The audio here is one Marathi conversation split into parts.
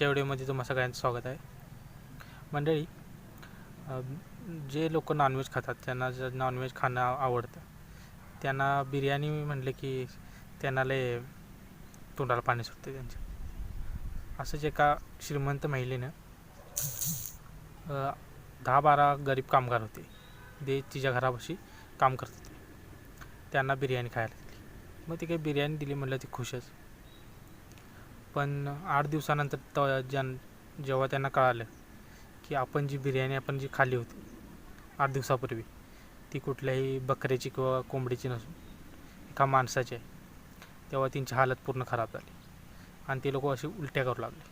आजच्या व्हिडिओमध्ये तुम्हा सगळ्यांचं स्वागत आहे. मंडळी जे लोक नॉनव्हेज खातात त्यांना जर नॉनव्हेज खाणं आवडतं त्यांना बिर्याणी म्हणले की त्यांना लय तोंडाला पाणी सुटते त्यांच्या. असंच एका श्रीमंत महिलेनं दहा बारा गरीब कामगार होते. ते तिच्या घरापाशी काम करत होते. त्यांना बिर्याणी खायला दिली. मग ती काही बिर्याणी दिली म्हणलं ती खुशच. पण आठ दिवसानंतर त ज्यां जेव्हा त्यांना कळालं की आपण जी बिर्याणी आपण जी खाल्ली होती आठ दिवसापूर्वी ती कुठल्याही बकऱ्याची किंवा कोंबडीची नसून एका माणसाची आहे तेव्हा त्यांची हालत पूर्ण खराब झाली. आणि ते लोक असे उलट्या करू लागले.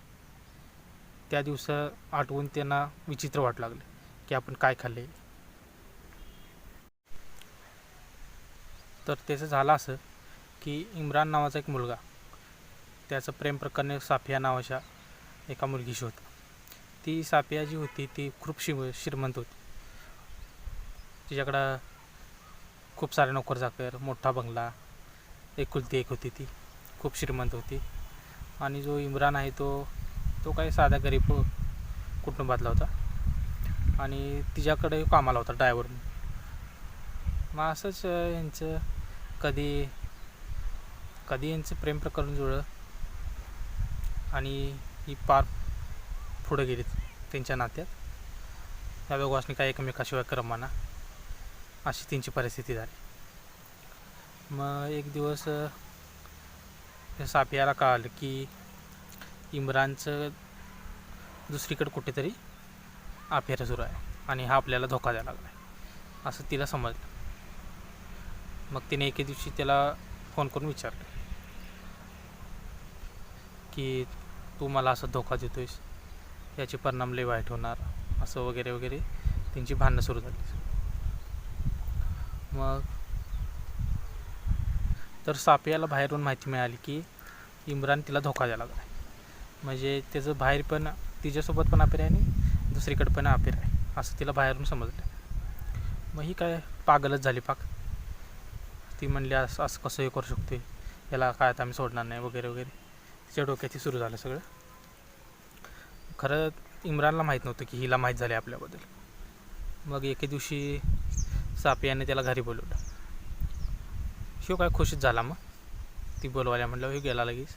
त्या दिवस आठवून त्यांना विचित्र वाटू लागले की आपण काय खाल्ले. तर त्याचं झालं असं की इम्रान नावाचा एक मुलगा त्याचं प्रेम प्रकरण साफिया नावाच्या एका मुलगीशी होतं. ती साफिया जी होती ती खूप श्री श्रीमंत होती. तिच्याकडं खूप सारे नोकर चाकर मोठा बंगला एकुलती एक होती ती. खूप श्रीमंत होती. आणि जो इम्रान आहे तो तो काही साधा गरीब कुटुंबातला होता. आणि तिच्याकडे कामाला होता ड्रायव्हर मग असंच यांचं कधी कधी यांचं प्रेम प्रकरण जुळलं. आणि ही पार पुढं गेली त्यांच्या नात्यात. या दोघांनी काही एकमेकाशिवाय क्रमाना अशी त्यांची परिस्थिती झाली. मग एक दिवस अं, साफियाला कळालं की इम्रानचं दुसरीकडे कुठेतरी अफेअर सुरू आहे आणि हा आपल्याला धोका द्यायला लागला आहे असं तिला समजलं. मग तिने एके दिवशी त्याला फोन करून विचारलं. की तू मला असं धोका देतोयस याचे परिणाम लय वाईट होणार असं वगैरे वगैरे त्यांची भांडणं सुरू झाली. मग तर सापियाला बाहेरून माहिती मिळाली की इम्रान तिला धोका द्यायला लागला. म्हणजे त्याचं बाहेर पण तिच्यासोबत पण अपेर आहे आणि दुसरीकडे पण अपेर आहे असं तिला बाहेरून समजलं. मग ही काय पागलच झाली पाक. ती म्हणली असं असं कसं हे करू शकते याला काय आता आम्ही सोडणार नाही वगैरे वगैरे. तिच्या डोक्यात सुरू झालं सगळं. खरं इम्रानला माहीत नव्हतं की हिला माहीत झाले आपल्याबद्दल. मग एके दिवशी सापियाने त्याला घरी बोलवलं. शिव काय खुशीच झाला मग? ती बोलवायला म्हटलं हे गेला लगेच.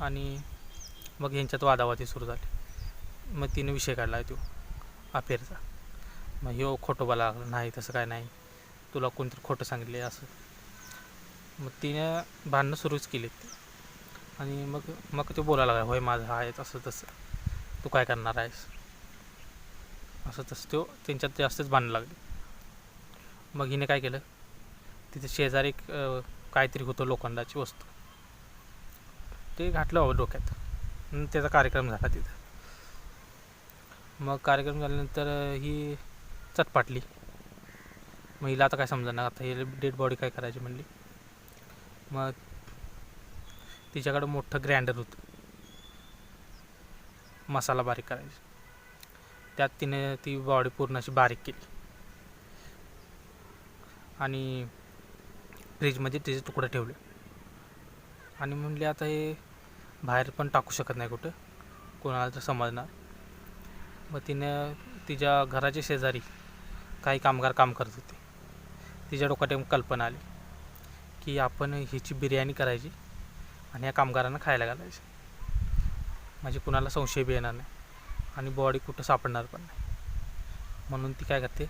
आणि मग ह्यांच्यात वादावादी सुरू झाली. मग तिने विषय काढला तो अफेअरचा मग ह्यो खोटं बोला लागला नाही तसं काय नाही. तुला कोणतरी खोटं सांगितले असं. मग तिने भांडणं सुरूच केली आणि मग मग तो बोलायला लागला होय माझं आहे असं तसं. तू काय करणार आहेस? असं तसं तो त्यांच्यात जास्तच भांडणं लागली. मग हिने काय केलं? तिथे शेजारी एक काहीतरी होतं लोखंडाची वस्तू. ते घातलं बाबा डोक्यात. त्याचा कार्यक्रम झाला तिथं. मग कार्यक्रम झाल्यानंतर ही चटपाटली मग हिला आता काय समजणार? आता ही डेड बॉडी काय करायची म्हणली? मग तिच्याकडं मोठं ग्राइंडर होतं. मसाला बारीक करायचा. त्यात तिने ती बॉडी पूर्ण अशी बारीक केली. आणि फ्रीजमध्ये तिचे तुकडे ठेवले. आणि म्हणले आता हे बाहेर पण टाकू शकत नाही कुठं. कोणाला तर समजणार. मग तिनं तिच्या घराच्या शेजारी काही कामगार काम करत होते. तिच्या डोक्यात कल्पना आली की आपण हिची बिर्याणी करायची. आणि या कामगारांना खायला घालायचं. म्हणजे कुणाला संशय बी येणार नाही. आणि बॉडी कुठं सापडणार पण नाही. म्हणून ती काय करते?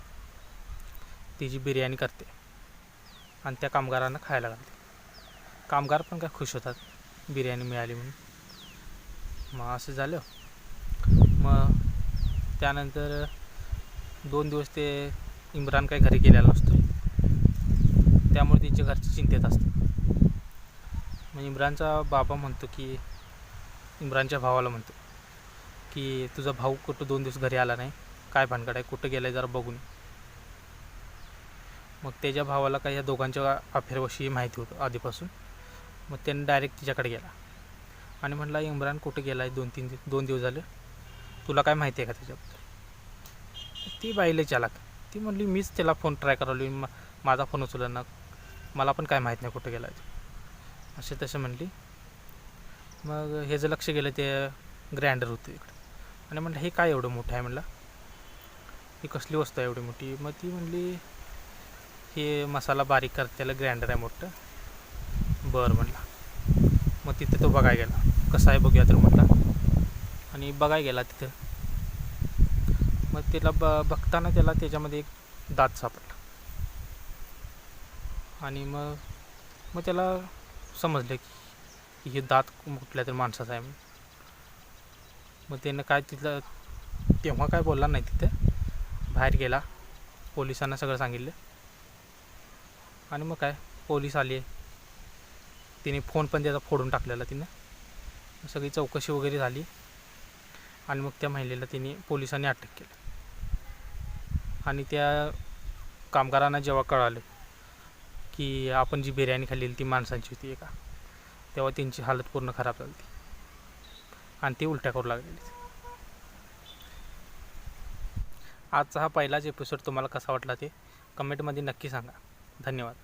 तिची बिर्याणी करते आणि त्या कामगारांना खायला घालते. कामगार पण काय खुश होतात. बिर्याणी मिळाली म्हणून. मग असं झालं. मग त्यानंतर दोन दिवस ते इम्रान काही घरी गेलेला नसतो त्यामुळे त्यांच्या घरचे चिंतेत असतात मग इम्रानचा बाबा म्हणतो की इम्रानच्या भावाला म्हणतो की तुझा भाऊ कुठं दोन दिवस घरी आला नाही? काय भानगड आहे? कुठं गेला आहे जरा बघून. मग त्याच्या भावाला काही या दोघांच्या अफेअरविषयी माहिती होतं आधीपासून. मग त्याने डायरेक्ट तिच्याकडे गेला. आणि म्हटला इम्रान कुठं गेला आहे दोन तीन दिवस दोन दिवस झाले. तुला काय माहिती आहे का त्याच्याबद्दल? ती बाईले चालाक. ती म्हणली मीच त्याला फोन ट्राय करावली माझा फोन उचलला ना मला पण काय माहीत नाही कुठं गेला आहे असे तसे म्हणली. मग हे जर लक्ष गेलं ते ग्राइंडर होतं इकडं. आणि म्हटलं हे काय एवढं मोठं आहे? म्हटलं ही कसली वस्तू आहे एवढी मोठी? मग ती म्हणली हे मसाला बारीक करत त्याला ग्राइंडर आहे मोठं. बरं म्हटलं मग तिथे तो बघायला गेला. कसा आहे बघूया तर म्हटलं आणि बघायला गेला तिथं. मग त्याला ब बघताना त्याला त्याच्यामध्ये एक दात सापडला. आणि मग मग त्याला समजलं की हे दात कुठल्या तरी माणसाचा आहे म्हणून. मग त्यानं काय तिथलं तेव्हा काय बोलला नाही तिथं. बाहेर गेला. पोलिसांना सगळं सांगितलं. आणि मग काय? पोलीस आले. तिने फोन पण त्याचा फोडून टाकलेला तिनं. सगळी चौकशी वगैरे झाली. आणि मग त्या महिलेला तिने पोलिसांनी अटक केलं. आणि त्या कामगारांना जेव्हा कळालं की आपण जी बिर्याणी खाल्लेली ती माणसांची होती एका. तेव्हा त्यांची हालत पूर्ण खराब झाली होती. आणि ती उलट्या करू लागलेली आजचा हा पहिलाच एपिसोड तुम्हाला कसा वाटला ते कमेंटमध्ये नक्की सांगा. धन्यवाद.